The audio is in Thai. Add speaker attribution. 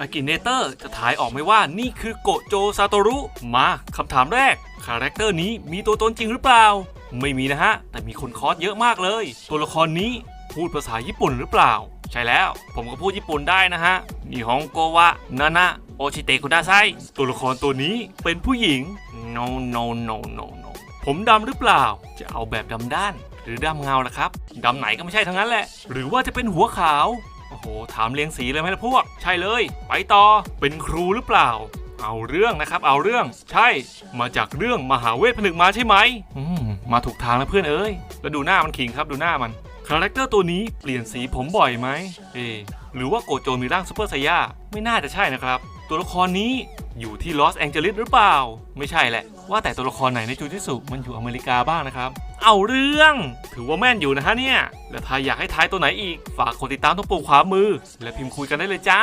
Speaker 1: อากิเนเตอร์จะถ่ายออกไหมว่านี่คือโกโจซาโตรุ มาคำถามแรก คาแรคเตอร์นี้มีตัวตนจริงหรือเปล่า ไม่มีนะฮะ แต่มีคนคอสเยอะมากเลย ตัวละครนี้พูดภาษาญี่ปุ่นหรือเปล่า ใช่แล้ว ผมก็พูดญี่ปุ่นได้นะฮะนิฮงโกวะนานะโอชิเตคุดาไซตัวละครตัวนี้เป็นผู้หญิง no no no no no ผมดำหรือเปล่า จะเอาแบบดำด้าน หรือดำเงาล่ะครับดำไหนก็ไม่ใช่ทั้งนั้นแหละ หรือว่าจะเป็นหัวขาว อ้โห ถามเรียงสีเลยไหมล่ะพวก ใช่เลย ไปต่อ เป็นครูหรือเปล่า เอาเรื่องนะครับ เอาเรื่อง ใช่ มาจากเรื่องมหาเวทผนึกมาใช่ไหมอืมมาถูกทางแล้วเพื่อนเอ้ย แล้วดูหน้ามันขิงครับ ดูหน้ามัน คาแรคเตอร์ตัวนี้เปลี่ยนสีผมบ่อยไหม เอ หรือว่าโกโจมีร่างซูเปอร์ไซย่า ไม่น่าจะใช่นะครับ ตัวละครนี้ อยู่ที่ลอสแองเจลิสหรือเปล่า ไม่ใช่แหละ ว่าแต่ตัวละครไหนในจูจิสุมันอยู่อเมริกาบ้างนะครับ เอาเรื่อง ถือว่าแม่นอยู่นะฮะเนี่ย และถ้าอยากให้ทายตัวไหนอีก ฝากกดติดตามตรงปุ่มขวามือ และพิมพ์คุยกันได้เลยจ้า